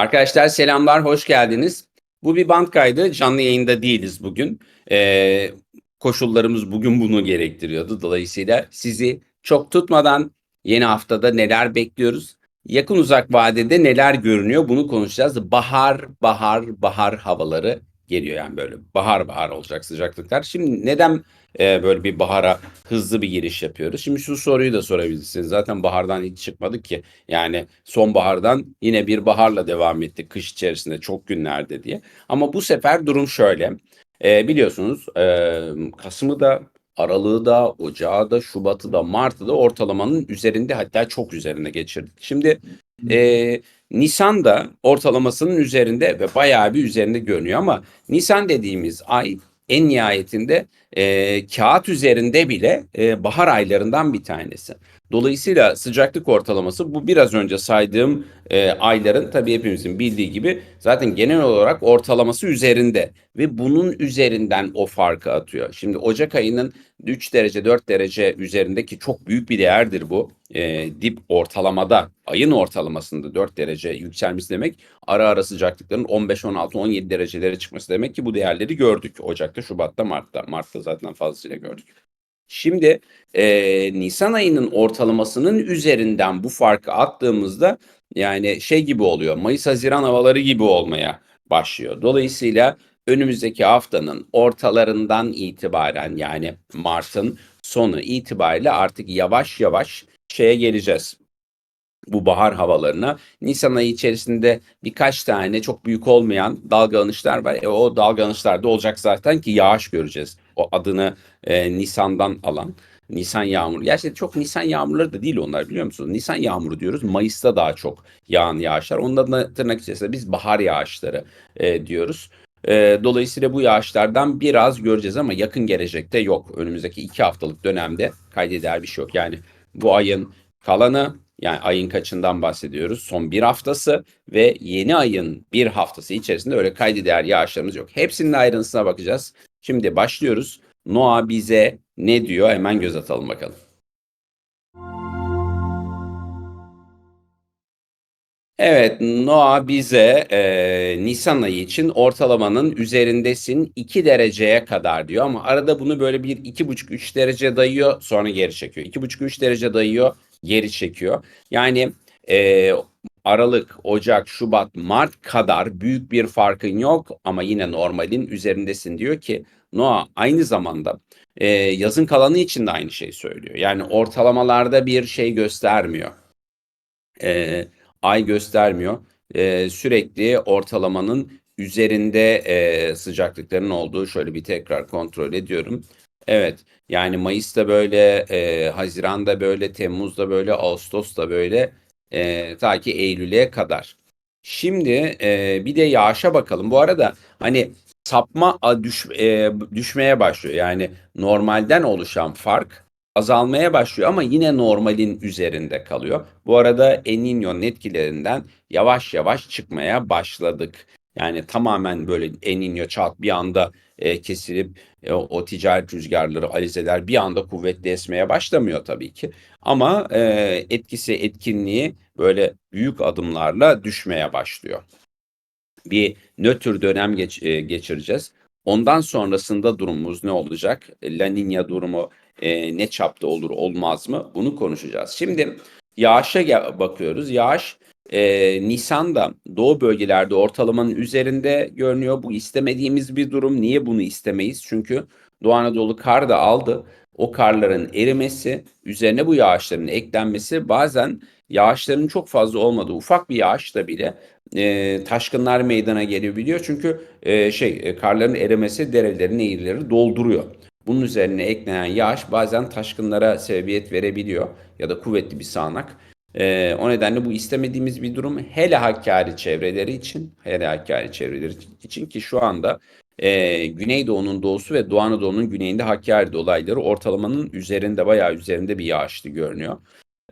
Arkadaşlar selamlar, hoş geldiniz. Bu bir band kaydı, canlı yayında değiliz bugün. Ee, koşullarımız bugün bunu gerektiriyordu. Dolayısıyla sizi çok tutmadan yeni haftada neler bekliyoruz? Yakın uzak vadede neler görünüyor bunu konuşacağız. Bahar, bahar, bahar havaları geliyor yani böyle bahar bahar olacak sıcaklıklar. Şimdi neden e, böyle bir bahara hızlı bir giriş yapıyoruz? Şimdi şu soruyu da sorabilirsiniz. Zaten bahardan hiç çıkmadık ki. Yani sonbahardan yine bir baharla devam ettik kış içerisinde çok günlerde diye. Ama bu sefer durum şöyle. E, biliyorsunuz e, Kasım'ı da Aralığı da, Ocağı da, Şubat'ı da, Mart'ı da ortalamanın üzerinde hatta çok üzerine geçirdik. Şimdi e, Nisan da ortalamasının üzerinde ve bayağı bir üzerinde görünüyor ama Nisan dediğimiz ay en nihayetinde e, kağıt üzerinde bile e, bahar aylarından bir tanesi. Dolayısıyla sıcaklık ortalaması bu biraz önce saydığım e, ayların tabii hepimizin bildiği gibi zaten genel olarak ortalaması üzerinde ve bunun üzerinden o farkı atıyor. Şimdi Ocak ayının 3 derece 4 derece üzerindeki çok büyük bir değerdir bu. E, dip ortalamada ayın ortalamasında 4 derece yükselmesi demek ara ara sıcaklıkların 15, 16, 17 derecelere çıkması demek ki bu değerleri gördük Ocak'ta, Şubat'ta, Mart'ta. Mart'ta zaten fazlasıyla gördük. Şimdi e, Nisan ayının ortalamasının üzerinden bu farkı attığımızda yani şey gibi oluyor. Mayıs-Haziran havaları gibi olmaya başlıyor. Dolayısıyla önümüzdeki haftanın ortalarından itibaren yani Mart'ın sonu itibariyle artık yavaş yavaş şeye geleceğiz bu bahar havalarına. Nisan ayı içerisinde birkaç tane çok büyük olmayan dalgalanışlar var. E, o dalgalanışlar da olacak zaten ki yağış göreceğiz. O adını e, Nisan'dan alan. Nisan yağmuru. Gerçi çok Nisan yağmurları da değil onlar biliyor musunuz? Nisan yağmuru diyoruz. Mayıs'ta daha çok yağan yağışlar. Ondan da tırnak içerisinde biz bahar yağışları e, diyoruz. E, dolayısıyla bu yağışlardan biraz göreceğiz ama yakın gelecekte yok. Önümüzdeki iki haftalık dönemde kaydeder bir şey yok. Yani bu ayın kalanı yani ayın kaçından bahsediyoruz? Son bir haftası ve yeni ayın bir haftası içerisinde öyle kaydı değer yağışlarımız yok. Hepsinin ayrıntısına bakacağız. Şimdi başlıyoruz. Noah bize ne diyor? Hemen göz atalım bakalım. Evet, Noah bize e, Nisan ayı için ortalamanın üzerindesin 2 dereceye kadar diyor ama arada bunu böyle bir 2,5-3 derece dayıyor sonra geri çekiyor. 2,5-3 derece dayıyor geri çekiyor. Yani e, Aralık, Ocak, Şubat, Mart kadar büyük bir farkın yok ama yine normalin üzerindesin diyor ki Noah aynı zamanda e, yazın kalanı için de aynı şeyi söylüyor. Yani ortalamalarda bir şey göstermiyor. E, ay göstermiyor. E, sürekli ortalamanın üzerinde e, sıcaklıkların olduğu şöyle bir tekrar kontrol ediyorum. Evet yani Mayıs'ta böyle, e, Haziran'da böyle, Temmuz'da böyle, Ağustos'ta böyle e, ta ki Eylül'e kadar. Şimdi e, bir de yağışa bakalım. Bu arada hani sapma düş, e, düşmeye başlıyor. Yani normalden oluşan fark azalmaya başlıyor ama yine normalin üzerinde kalıyor. Bu arada El Niño'nun etkilerinden yavaş yavaş çıkmaya başladık. Yani tamamen böyle El Niño çat bir anda e, kesilip e, o ticaret rüzgarları, alizeler bir anda kuvvetli esmeye başlamıyor tabii ki. Ama e, etkisi, etkinliği böyle büyük adımlarla düşmeye başlıyor. Bir nötr dönem geç, e, geçireceğiz. Ondan sonrasında durumumuz ne olacak? La Nina durumu e, ne çapta olur olmaz mı? Bunu konuşacağız. Şimdi yağışa bakıyoruz. Yağış e, Nisan'da doğu bölgelerde ortalamanın üzerinde görünüyor. Bu istemediğimiz bir durum. Niye bunu istemeyiz? Çünkü Doğu Anadolu kar da aldı. O karların erimesi, üzerine bu yağışların eklenmesi bazen yağışların çok fazla olmadığı ufak bir yağış da bile e, taşkınlar meydana gelebiliyor. Çünkü e, şey e, karların erimesi derelerin nehirleri dolduruyor. Bunun üzerine eklenen yağış bazen taşkınlara sebebiyet verebiliyor ya da kuvvetli bir sağanak. Ee, o nedenle bu istemediğimiz bir durum hele Hakkari çevreleri için, hele Hakkari çevreleri için ki şu anda e, Güneydoğu'nun doğusu ve Doğu Anadolu'nun güneyinde Hakkari olayları ortalamanın üzerinde bayağı üzerinde bir yağışlı görünüyor.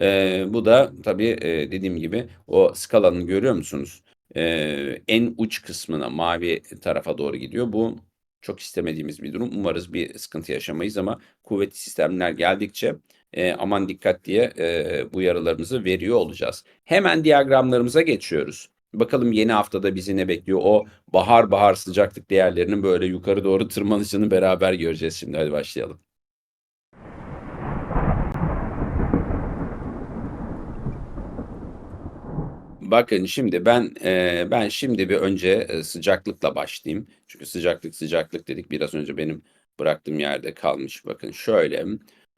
E, bu da tabii e, dediğim gibi o skalanın görüyor musunuz? E, en uç kısmına mavi tarafa doğru gidiyor. Bu çok istemediğimiz bir durum. Umarız bir sıkıntı yaşamayız ama kuvvetli sistemler geldikçe e, aman dikkat diye e, uyarılarımızı veriyor olacağız. Hemen diyagramlarımıza geçiyoruz. Bakalım yeni haftada bizi ne bekliyor? O bahar bahar sıcaklık değerlerinin böyle yukarı doğru tırmanışını beraber göreceğiz şimdi. Hadi başlayalım. Bakın şimdi ben e, ben şimdi bir önce e, sıcaklıkla başlayayım. Çünkü sıcaklık sıcaklık dedik biraz önce benim bıraktığım yerde kalmış. Bakın şöyle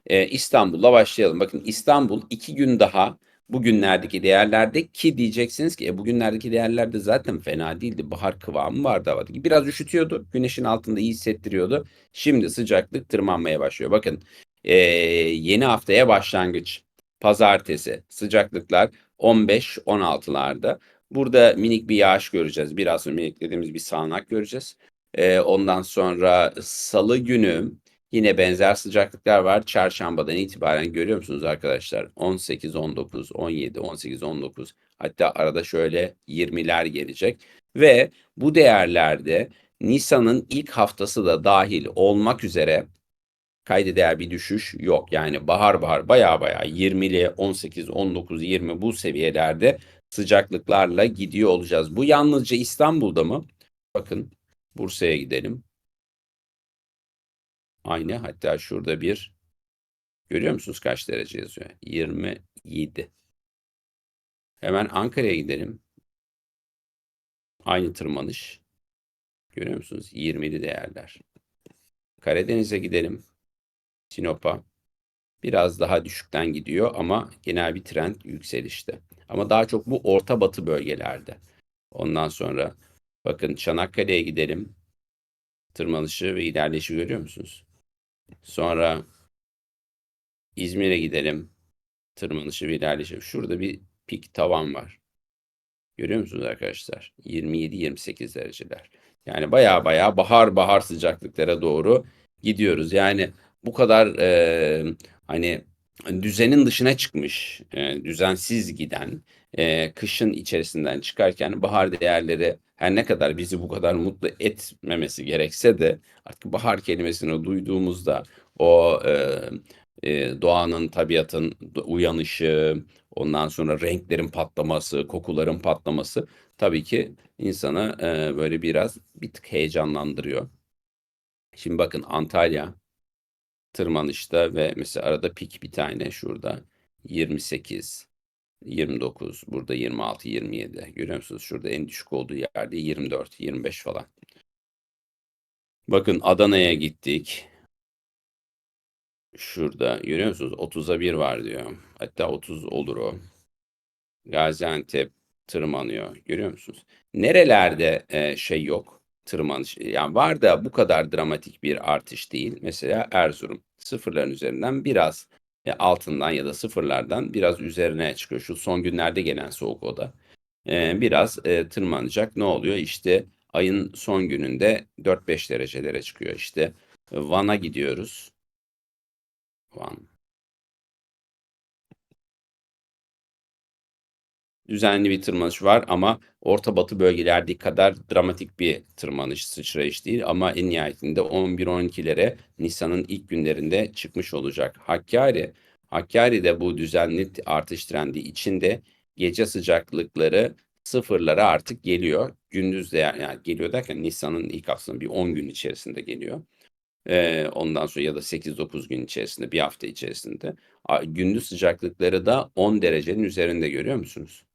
e, İstanbul'la başlayalım. Bakın İstanbul iki gün daha bugünlerdeki değerlerde ki diyeceksiniz ki e, bugünlerdeki değerlerde zaten fena değildi. Bahar kıvamı vardı havada. Biraz üşütüyordu. Güneşin altında iyi hissettiriyordu. Şimdi sıcaklık tırmanmaya başlıyor. Bakın e, yeni haftaya başlangıç. Pazartesi sıcaklıklar 15-16'larda. Burada minik bir yağış göreceğiz. Biraz sonra minik dediğimiz bir sağanak göreceğiz. Ee, ondan sonra salı günü yine benzer sıcaklıklar var. Çarşambadan itibaren görüyor musunuz arkadaşlar? 18, 19, 17, 18, 19 hatta arada şöyle 20'ler gelecek. Ve bu değerlerde Nisan'ın ilk haftası da dahil olmak üzere kayda değer bir düşüş yok. Yani bahar bahar baya baya 20'li 18, 19, 20 bu seviyelerde sıcaklıklarla gidiyor olacağız. Bu yalnızca İstanbul'da mı? Bakın Bursa'ya gidelim. Aynı hatta şurada bir görüyor musunuz kaç derece yazıyor? 27. Hemen Ankara'ya gidelim. Aynı tırmanış. Görüyor musunuz? 20'li değerler. Karadeniz'e gidelim. Sinop'a biraz daha düşükten gidiyor ama genel bir trend yükselişte. Ama daha çok bu orta batı bölgelerde. Ondan sonra bakın Çanakkale'ye gidelim. Tırmanışı ve ilerleyişi görüyor musunuz? Sonra İzmir'e gidelim. Tırmanışı ve ilerleyişi. Şurada bir pik tavan var. Görüyor musunuz arkadaşlar? 27-28 dereceler. Yani baya baya bahar bahar sıcaklıklara doğru gidiyoruz. Yani bu kadar e, hani düzenin dışına çıkmış, e, düzensiz giden, e, kışın içerisinden çıkarken bahar değerleri her ne kadar bizi bu kadar mutlu etmemesi gerekse de artık bahar kelimesini duyduğumuzda o e, e, doğanın, tabiatın uyanışı, ondan sonra renklerin patlaması, kokuların patlaması tabii ki insanı e, böyle biraz bir tık heyecanlandırıyor. Şimdi bakın Antalya tırmanışta ve mesela arada pik bir tane şurada 28, 29, burada 26, 27. Görüyor musunuz? Şurada en düşük olduğu yerde 24, 25 falan. Bakın Adana'ya gittik. Şurada görüyor musunuz? 30'a 1 var diyor. Hatta 30 olur o. Gaziantep tırmanıyor. Görüyor musunuz? Nerelerde e, şey yok? Tırmanış yani var da bu kadar dramatik bir artış değil. Mesela Erzurum sıfırların üzerinden biraz e, altından ya da sıfırlardan biraz üzerine çıkıyor. Şu son günlerde gelen soğuk oda. E, biraz e, tırmanacak. Ne oluyor? İşte ayın son gününde 4-5 derecelere çıkıyor. İşte Van'a gidiyoruz. Van. Düzenli bir tırmanış var ama Orta Batı bölgelerdeki kadar dramatik bir tırmanış, sıçrayış değil ama en nihayetinde 11-12'lere Nisan'ın ilk günlerinde çıkmış olacak. Hakkari, Hakkari'de bu düzenli artış trendi içinde gece sıcaklıkları sıfırlara artık geliyor. Gündüz de yani geliyor derken Nisan'ın ilk aslında bir 10 gün içerisinde geliyor. Ee, ondan sonra ya da 8-9 gün içerisinde bir hafta içerisinde. Gündüz sıcaklıkları da 10 derecenin üzerinde görüyor musunuz?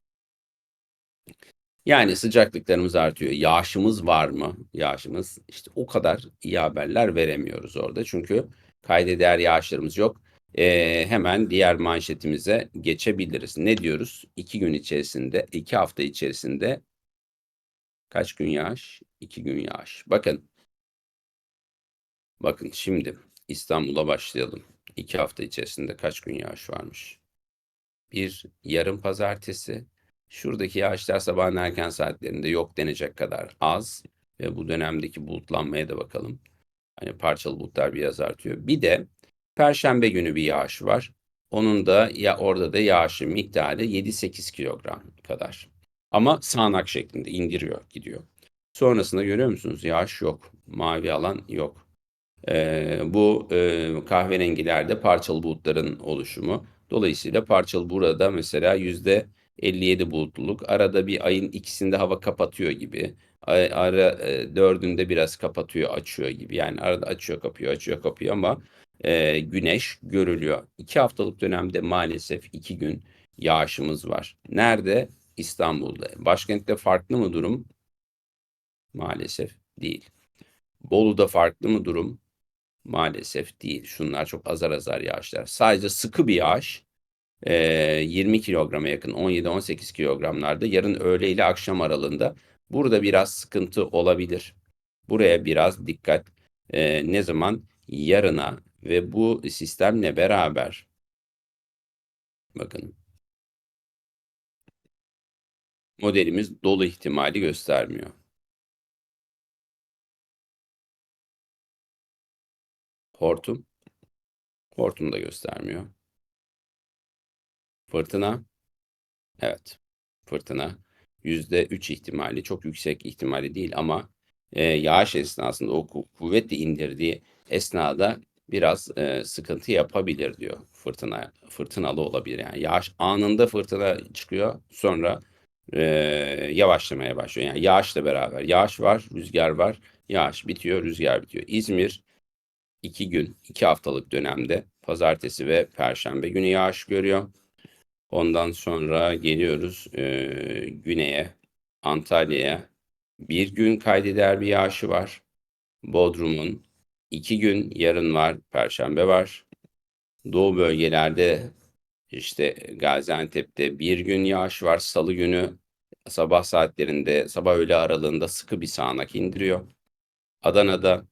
Yani sıcaklıklarımız artıyor. Yağışımız var mı? Yağışımız işte o kadar iyi haberler veremiyoruz orada. Çünkü kaydeder yağışlarımız yok. Ee, hemen diğer manşetimize geçebiliriz. Ne diyoruz? İki gün içerisinde, iki hafta içerisinde kaç gün yağış? İki gün yağış. Bakın. Bakın şimdi İstanbul'a başlayalım. İki hafta içerisinde kaç gün yağış varmış? Bir yarım pazartesi, Şuradaki yağışlar sabahın erken saatlerinde yok denecek kadar az ve bu dönemdeki bulutlanmaya da bakalım. Hani parçalı bulutlar biraz artıyor. Bir de Perşembe günü bir yağış var. Onun da ya orada da yağışın miktarı 7-8 kilogram kadar. Ama sağanak şeklinde indiriyor, gidiyor. Sonrasında görüyor musunuz? Yağış yok. Mavi alan yok. Ee, bu e, kahverengilerde parçalı bulutların oluşumu. Dolayısıyla parçalı burada mesela yüzde 57 bulutluluk. Arada bir ayın ikisinde hava kapatıyor gibi. Ara e, dördünde biraz kapatıyor, açıyor gibi. Yani arada açıyor, kapıyor, açıyor, kapıyor ama e, güneş görülüyor. İki haftalık dönemde maalesef iki gün yağışımız var. Nerede? İstanbul'da. Başkentte farklı mı durum? Maalesef değil. Bolu'da farklı mı durum? Maalesef değil. Şunlar çok azar azar yağışlar. Sadece sıkı bir yağış. E, 20 kilograma yakın 17-18 kilogramlarda yarın öğle ile akşam aralığında. Burada biraz sıkıntı olabilir. Buraya biraz dikkat. E, ne zaman? Yarına ve bu sistemle beraber bakın modelimiz dolu ihtimali göstermiyor. Hortum. Hortum da göstermiyor. Fırtına. Evet. Fırtına. %3 ihtimali çok yüksek ihtimali değil ama e, yağış esnasında o ku- kuvvetle indirdiği esnada biraz e, sıkıntı yapabilir diyor. Fırtına fırtınalı olabilir yani. Yağış anında fırtına çıkıyor sonra e, yavaşlamaya başlıyor. Yani yağışla beraber yağış var, rüzgar var. Yağış bitiyor, rüzgar bitiyor. İzmir iki gün, iki haftalık dönemde pazartesi ve perşembe günü yağış görüyor. Ondan sonra geliyoruz eee, güneye, Antalya'ya. Bir gün kaydeder bir yağışı var. Bodrum'un iki gün yarın var, perşembe var. Doğu bölgelerde işte Gaziantep'te bir gün yağış var. Salı günü sabah saatlerinde, sabah öğle aralığında sıkı bir sağanak indiriyor. Adana'da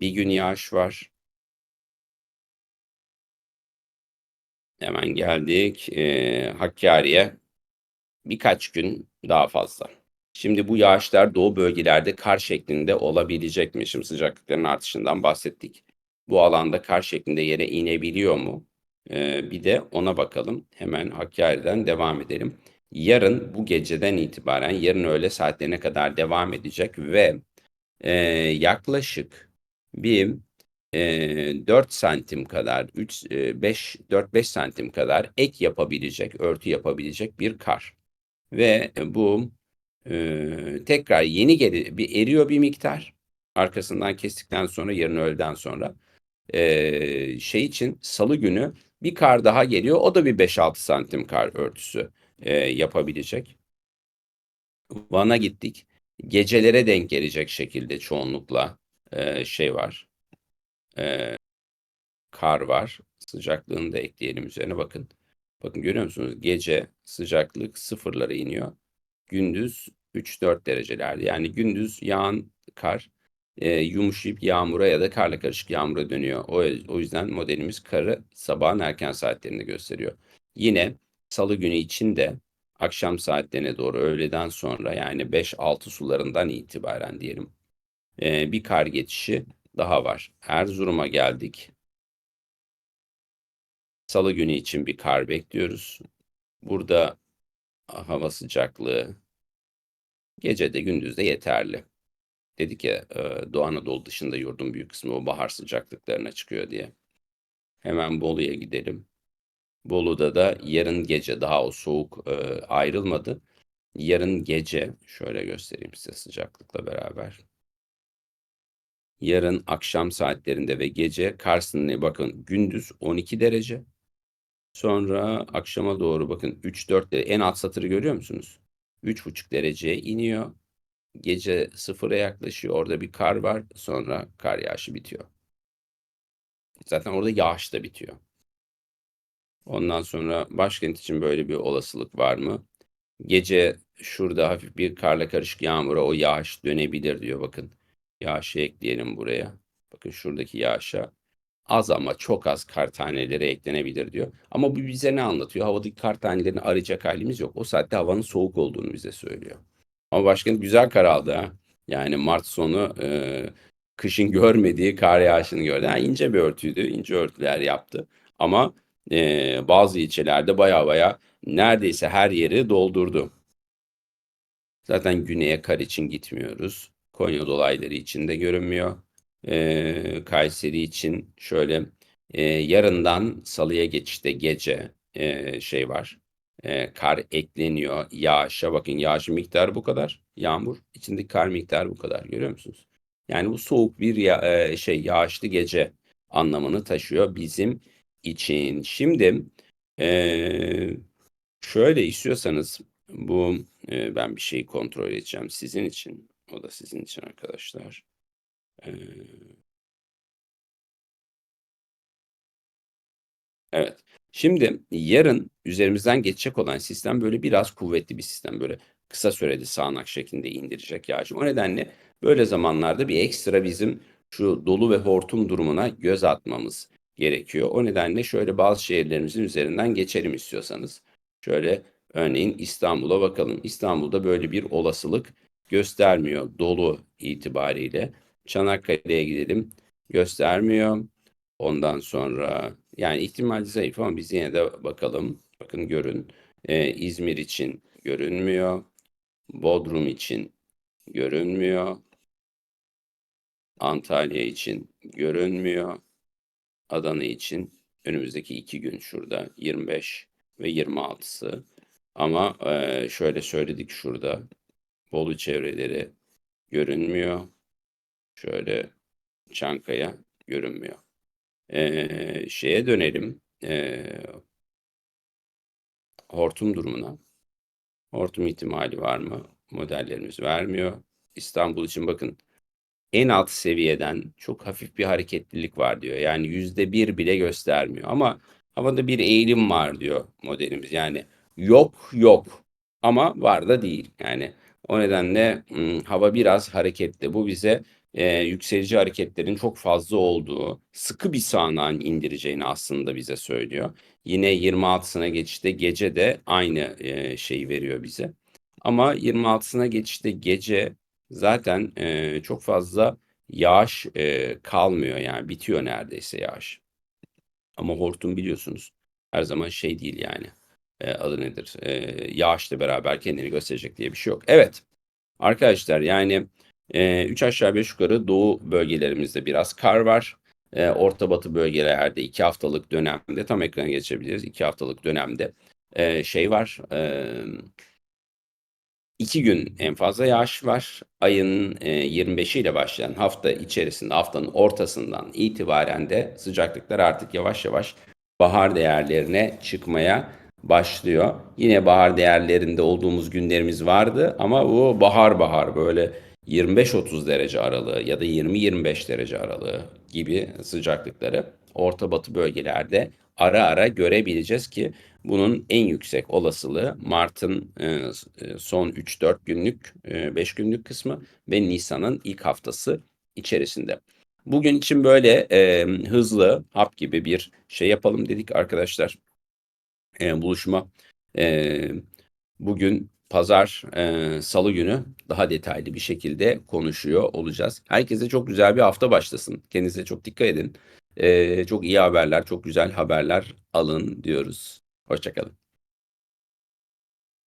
bir gün yağış var. Hemen geldik eee Hakkari'ye. Birkaç gün daha fazla. Şimdi bu yağışlar doğu bölgelerde kar şeklinde olabilecek mi? Şimdi sıcaklıkların artışından bahsettik. Bu alanda kar şeklinde yere inebiliyor mu? Ee, bir de ona bakalım. Hemen Hakkari'den devam edelim. Yarın bu geceden itibaren yarın öğle saatlerine kadar devam edecek ve e, yaklaşık bir e, 4 santim kadar 3 e, 5 4-5 santim kadar ek yapabilecek, örtü yapabilecek bir kar. Ve bu e, tekrar yeni geri bir eriyor bir miktar. Arkasından kestikten sonra yarın öğleden sonra e, şey için salı günü bir kar daha geliyor. O da bir 5-6 santim kar örtüsü e, yapabilecek. Van'a gittik. Gecelere denk gelecek şekilde çoğunlukla e, şey var. E, kar var. Sıcaklığını da ekleyelim üzerine bakın. Bakın görüyor musunuz? Gece sıcaklık sıfırlara iniyor. Gündüz 3-4 derecelerde. Yani gündüz yağan kar e, yumuşayıp yağmura ya da karla karışık yağmura dönüyor. O, o yüzden modelimiz karı sabahın erken saatlerinde gösteriyor. Yine salı günü için de akşam saatlerine doğru öğleden sonra yani 5-6 sularından itibaren diyelim e, bir kar geçişi daha var. Erzurum'a geldik. Salı günü için bir kar bekliyoruz. Burada hava sıcaklığı gece de gündüz de yeterli. Dedik ya e, Doğu Anadolu dışında yurdun büyük kısmı o bahar sıcaklıklarına çıkıyor diye. Hemen Bolu'ya gidelim. Bolu'da da yarın gece daha o soğuk e, ayrılmadı. Yarın gece şöyle göstereyim size sıcaklıkla beraber. Yarın akşam saatlerinde ve gece kar sınırı bakın gündüz 12 derece. Sonra akşama doğru bakın 3-4 derece en alt satırı görüyor musunuz? 3,5 dereceye iniyor. Gece sıfıra yaklaşıyor. Orada bir kar var. Sonra kar yağışı bitiyor. Zaten orada yağış da bitiyor. Ondan sonra başkent için böyle bir olasılık var mı? Gece şurada hafif bir karla karışık yağmura o yağış dönebilir diyor. Bakın yağışı ekleyelim buraya. Bakın şuradaki yağışa az ama çok az kar taneleri eklenebilir diyor. Ama bu bize ne anlatıyor? Havadaki kar tanelerini arayacak halimiz yok. O saatte havanın soğuk olduğunu bize söylüyor. Ama başkent güzel kar aldı ha. Yani Mart sonu e, kışın görmediği kar yağışını gördü. Yani ince bir örtüydü. ince örtüler yaptı. Ama e, bazı ilçelerde baya baya neredeyse her yeri doldurdu. Zaten güneye kar için gitmiyoruz. Konya dolayları için de görünmüyor. E, Kayseri için şöyle e, yarından salıya geçişte gece e, şey var. Eee, kar ekleniyor. Yağışa bakın yağışın miktarı bu kadar. Yağmur, içindeki kar miktarı bu kadar. Görüyor musunuz? Yani bu soğuk bir ya eee, şey yağışlı gece anlamını taşıyor bizim için. Şimdi, eee, şöyle istiyorsanız bu, eee, ben bir şeyi kontrol edeceğim sizin için. O da sizin için arkadaşlar. Eee Evet. Şimdi yarın üzerimizden geçecek olan sistem böyle biraz kuvvetli bir sistem. Böyle kısa süreli sağanak şeklinde indirecek yağışı. O nedenle böyle zamanlarda bir ekstra bizim şu dolu ve hortum durumuna göz atmamız gerekiyor. O nedenle şöyle bazı şehirlerimizin üzerinden geçelim istiyorsanız. Şöyle örneğin İstanbul'a bakalım. İstanbul'da böyle bir olasılık göstermiyor dolu itibariyle. Çanakkale'ye gidelim. Göstermiyor. Ondan sonra yani ihtimal zayıf ama biz yine de bakalım. Bakın görün. Ee, İzmir için görünmüyor. Bodrum için görünmüyor. Antalya için görünmüyor. Adana için önümüzdeki iki gün şurada 25 ve 26'sı. Ama e, şöyle söyledik şurada. Bolu çevreleri görünmüyor. Şöyle Çankaya görünmüyor. Eee, şeye dönelim. Eee hortum durumuna. Hortum ihtimali var mı? Modellerimiz vermiyor. İstanbul için bakın en alt seviyeden çok hafif bir hareketlilik var diyor. Yani yüzde bir bile göstermiyor. Ama havada bir eğilim var diyor modelimiz. Yani yok yok ama var da değil. Yani o nedenle hava biraz hareketli. Bu bize e, yükselici hareketlerin çok fazla olduğu, sıkı bir sağanağın indireceğini aslında bize söylüyor. Yine 26'sına geçişte gece de aynı e, şeyi veriyor bize. Ama 26'sına geçişte gece zaten e, çok fazla yağış e, kalmıyor yani bitiyor neredeyse yağış. Ama hortum biliyorsunuz her zaman şey değil yani e, adı nedir e, yağışla beraber kendini gösterecek diye bir şey yok. Evet arkadaşlar yani 3 aşağı 5 yukarı doğu bölgelerimizde biraz kar var. E, Orta batı bölgelerde 2 haftalık dönemde tam ekrana geçebiliriz. 2 haftalık dönemde e, şey var. E, 2 gün en fazla yağış var. Ayın e, 25 ile başlayan hafta içerisinde haftanın ortasından itibaren de sıcaklıklar artık yavaş yavaş bahar değerlerine çıkmaya başlıyor. Yine bahar değerlerinde olduğumuz günlerimiz vardı ama bu bahar bahar böyle 25-30 derece aralığı ya da 20-25 derece aralığı gibi sıcaklıkları Orta Batı bölgelerde ara ara görebileceğiz ki bunun en yüksek olasılığı Mart'ın e, e son 3-4 günlük, e, 5 günlük kısmı ve Nisan'ın ilk haftası içerisinde. Bugün için böyle e, hızlı hap gibi bir şey yapalım dedik arkadaşlar. E, buluşma e, bugün pazar, e, salı günü daha detaylı bir şekilde konuşuyor olacağız. Herkese çok güzel bir hafta başlasın. Kendinize çok dikkat edin. E, çok iyi haberler, çok güzel haberler alın diyoruz. Hoşçakalın.